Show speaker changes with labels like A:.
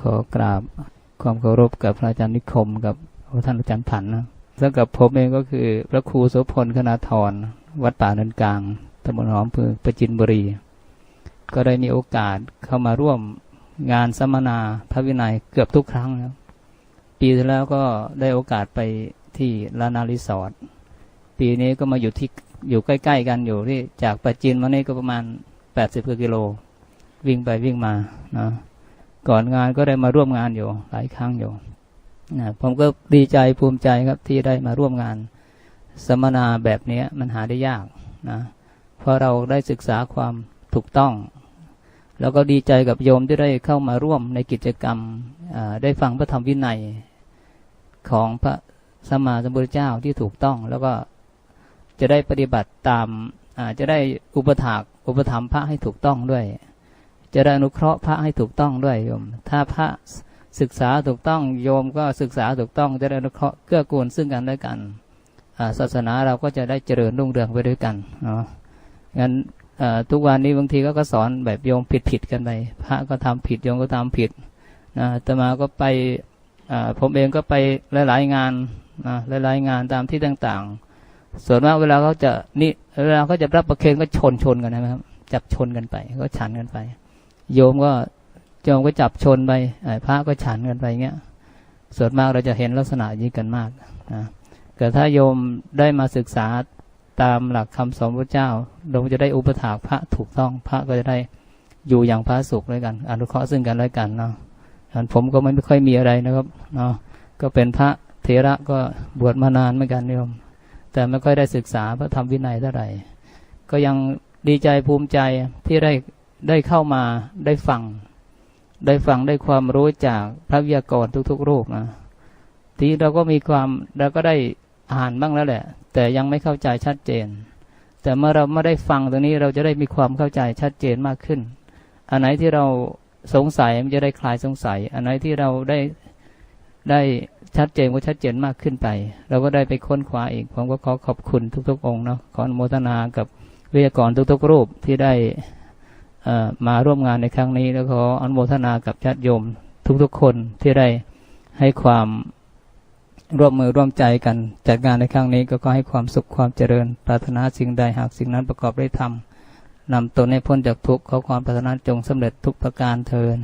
A: ขอกราบความเคารพกับพระอาจารย์นิคมกับท่านอาจารย์ผันนะสำหรับผมเองก็คือพระครูโสพลคณาธรวัดป่าเนินกลางตำบลหอมเพือประจินบุรี ก็ได้มีโอกาสเข้ามาร่วมงานสัมมนาพระวินัยเกือบทุกครั้งนะปีที่แล้วก็ได้โอกาสไปที่ลานารีสอร์ทปีนี้ก็มาอยู่ที่อยู่ใกล้ ๆ กันอยู่ที่จากประจินมานี่ก็ประมาณ 80กิโล วิ่งไปวิ่งมานะ ก่อนงานก็ได้มาร่วมงานอยู่หลายครั้งอยู่นะผมก็ดีใจภูมิใจครับที่ได้มาร่วมงานสัมมนาแบบนี้มันหาได้ยากนะเพราะเราได้ศึกษาความถูกต้อง แล้วก็ดีใจกับโยมที่ได้เข้ามาร่วมในกิจกรรมได้ฟังพระธรรมวินัยของพระสัมมาสัมพุทธเจ้าที่ถูกต้อง แล้วก็จะได้ปฏิบัติตามจะได้อุปถากอุปถัมภ์พระให้ถูกต้องด้วย จะได้อนุเคราะห์พระให้ถูกต้องด้วยโยม ถ้าพระศึกษาถูกต้องโยมก็ศึกษาถูกต้องจะได้อนุเคราะห์เกื้อกูลซึ่งกันและกันศาสนาเราก็จะได้เจริญรุ่งเรืองไปด้วยกันเนาะงั้นทุกวันนี้บางทีก็ก็สอนแบบโยมผิดผิดกันไปพระก็ทำผิดโยมก็ทำผิดนะตมาก็ไปผมเองก็ไปหลาย ๆ งานนะหลาย ๆ งานตามที่ต่างๆ ส่วนมากเวลาเขาจะนี่เวลาเขาจะรับประเคนก็ชนชนกันนะครับ จับชนกันไป ก็ฉันกันไป โยมก็โยมก็จับชนไปพระก็ฉันกันไปเงี้ยส่วนมากเราจะเห็นลักษณะนี้กันมากนะแต่ถ้าโยมได้มาศึกษาตามหลักคำสอนพระเจ้าเราจะได้อุปถากพระถูกต้องพระก็จะได้อยู่อย่างพระสุขด้วยกัน อนุเคราะห์ซึ่งกันและกันเนาะผมก็ไม่ค่อยมีอะไรนะครับเนาะก็เป็นพระเทระก็บวชมานานเหมือนกันโยม แต่ไม่ค่อยได้ศึกษาพระธรรมวินัยเท่าไหร่ ก็ยังดีใจภูมิใจที่ได้ ได้เข้ามาได้ฟัง ได้ฟังได้ความรู้จากพระวิยากรทุกๆรูปนะทีเราก็มีความเราก็ได้อ่านบ้างแล้วแหละ แต่ยังไม่เข้าใจชัดเจน แต่เมื่อเราไม่ได้ฟังตรงนี้เราจะได้มีความเข้าใจชัดเจนมากขึ้น อันไหนที่เราสงสัยมันจะได้คลายสงสัย อันไหนที่เราได้ได้ชัดเจนก็ชัดเจนมากขึ้นไป เราก็ได้ไปค้นคว้าอีกผมก็ขอขอบคุณทุกๆ องค์เนาะขออนุโมทนากับวิทยากรทุกๆ รูปที่ได้ มาร่วมงานในครั้งนี้ แล้วขออนุโมทนากับญาติโยม ทุกๆคนที่ได้ให้ความร่วมมือร่วมใจกันจัดงานในครั้งนี้ก็ขอให้ความสุขความเจริญ ปรารถนาสิ่งใดหากสิ่งนั้นประกอบได้ทำนำตนให้พ้นจากทุกข์ขอความปรารถนาจงสำเร็จทุกประการเทิน